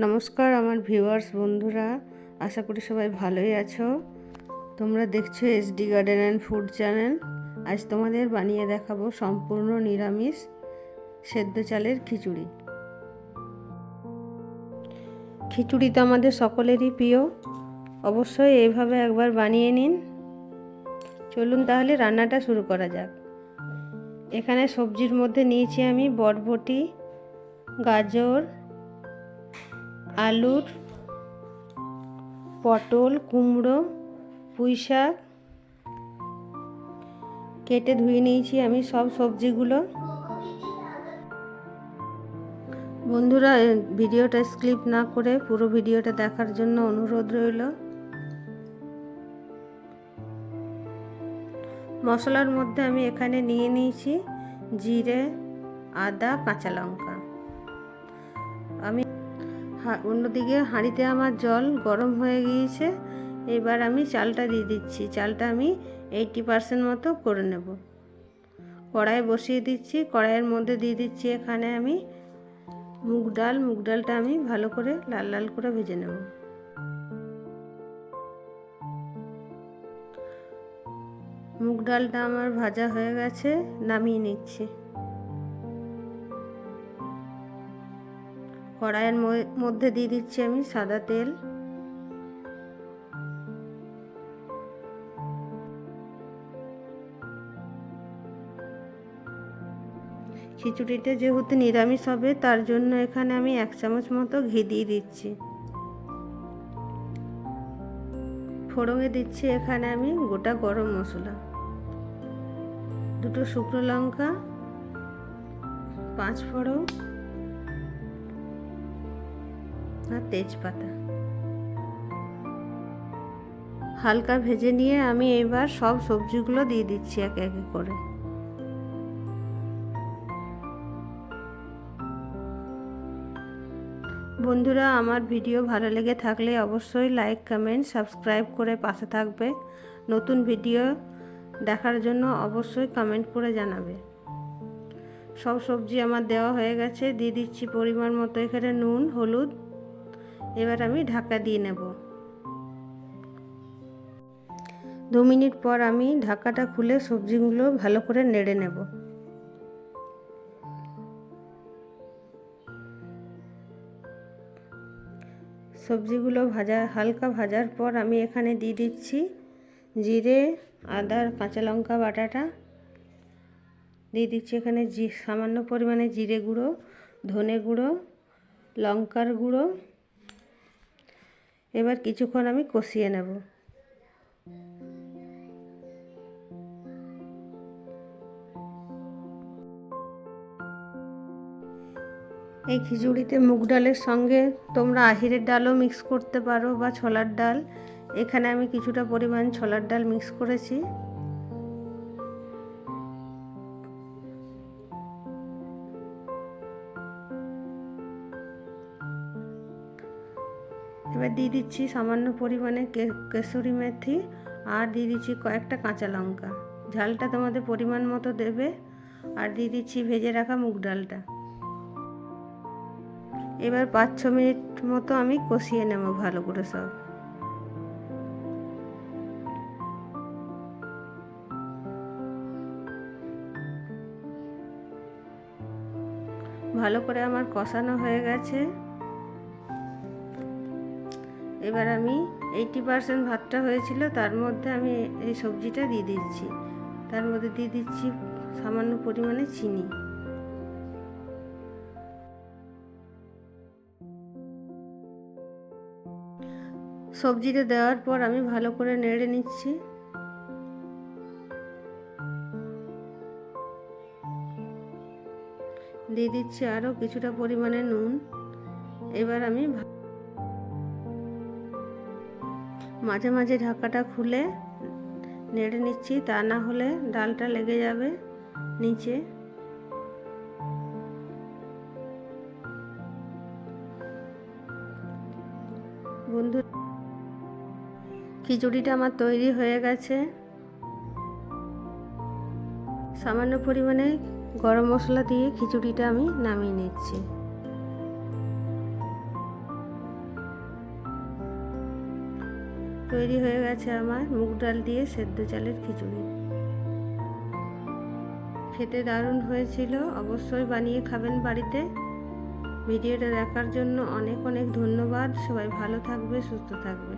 নমস্কার আমার ভিউয়ার্স বন্ধুরা, আশা করি সবাই ভালোই আছো। তোমরা দেখছ SD garden and food channel আজ তোমাদের বানিয়ে দেখাবো সম্পূর্ণ নিরামিষ সেদ্ধ চালের খিচুড়ি। খিচুড়ি তো আমাদের সকলেরই প্রিয়। অবশ্যই এইভাবে একবার বানিয়ে নিন। চলুন তাহলে রান্নাটা শুরু করা যাক। এখানে সবজির মধ্যে নিয়েছি আমি বরবটি, গাজর আলুর পটল, কুমড়ো পুঁই শাক কেটে ধুয়ে নিয়েছি আমি সব সবজিগুলো। বন্ধুরা ভিডিওটা স্ক্লিপ না করে পুরো ভিডিওটা দেখার জন্য অনুরোধ রইল। মশলার মধ্যে আমি এখানে নিয়ে নিয়েছি জিরে, আদা, কাঁচা লঙ্কা। আমি অন্যদিকে হাঁড়িতে আমার জল গরম হয়ে গিয়েছে। এবার আমি চালটা দিয়ে দিচ্ছি। চালটা আমি এইটি পারসেন্ট মতো করে নেব। কড়াই বসিয়ে দিচ্ছি। কড়াইয়ের মধ্যে দিয়ে দিচ্ছি এখানে আমি মুগ ডাল। মুগ ডালটা আমি ভালো করে লাল লাল করে ভেজে নেব। মুগ ডালটা আমার ভাজা হয়ে গেছে। নামিয়ে নিচ্ছি। কড়াইয়ের মধ্যে দিয়ে দিচ্ছি আমি সাদা তেল। খিচুড়িটা যেহেতু নিরামিষ হবে, তার জন্য এখানে আমি এক চামচ মতো ঘি দিয়ে দিচ্ছি। ফোড়ঙে দিচ্ছি এখানে আমি গোটা গরম মশলা। দুটো শুকনো লঙ্কা, পাঁচ ফোড়ন আর তেজপাতা। হালকা ভেজে নিয়ে আমি এবার সব সবজিগুলো দিয়ে দিচ্ছি একে একে করে। বন্ধুরা, আমার ভিডিও ভালো লেগে থাকলে অবশ্যই লাইক, কমেন্ট, সাবস্ক্রাইব করে পাশে থাকবে। নতুন ভিডিও দেখার জন্য অবশ্যই কমেন্ট করে জানাবে। সব সবজি আমার দেওয়া হয়ে গেছে। দিয়ে দিচ্ছি পরিমাণ মতো এখানে নুন, হলুদ এবার আমি ঢাকা দিয়ে নেব। দু মিনিট পর আমি ঢাকাটা খুলে সবজিগুলো ভালো করে নেড়ে নেব। সবজিগুলো ভাজা, হালকা ভাজার পর আমি এখানে দিয়ে দিচ্ছি জিরে আদার কাঁচা লঙ্কা বাটাটা। দিয়ে দিচ্ছি এখানে জি, সামান্য পরিমাণে জিরে গুঁড়ো, ধনে গুঁড়ো, লঙ্কার গুঁড়ো এবার কিছুক্ষণ আমি কষিয়ে নেব। এই খিচুড়িতে মুগ ডালের সঙ্গে তোমরা আহিরের ডালও মিক্স করতে পারো বা ছোলার ডাল। এখানে আমি কিছুটা পরিমাণ ছোলার ডাল মিক্স করেছি। এবার দিয়ে দিচ্ছি সামান্য পরিমাণে কেশরি মেথি আর দিয়ে দিচ্ছি কয়েকটা কাঁচা লঙ্কা। ঝালটা তোমাদের পরিমাণ মতো দেবে আর দিয়ে দিচ্ছি ভেজে রাখা মুগ ডালটা। এবার পাঁচ ছ মিনিট মতো আমি কষিয়ে নেব ভালো করে সব। ভালো করে আমার কষানো হয়ে গেছে। এবার আমি এইটি পারসেন্ট ভাতটা হয়েছিল, তার মধ্যে আমি এই সবজিটা দিয়ে দিচ্ছি। তার মধ্যে দিয়ে দিচ্ছি সামান্য পরিমাণে চিনি। সবজিটা দেওয়ার পর আমি ভালো করে নেড়ে নিচ্ছি। দিয়ে দিচ্ছি আরও কিছুটা পরিমাণে নুন। এবার আমি মাঝে মাঝে ঢাকাটা খুলে নেড়ে নিচ্ছি, তা না হলে ডালটা লেগে যাবে নিচে। বন্ধু, খিচুড়িটা আমার তৈরি হয়ে গেছে। সামান্য পরিমাণে গরম মশলা দিয়ে খিচুড়িটা আমি নামিয়ে নিচ্ছি। তৈরি হয়ে গেছে আমার মুগ ডাল দিয়ে সেদ্ধ চালের খিচুড়ি। খেতে দারুণ হয়েছিল, অবশ্যই বানিয়ে খাবেন বাড়িতে। ভিডিওটা দেখার জন্য অনেক অনেক ধন্যবাদ, সবাই ভালো থাকবে, সুস্থ থাকবে।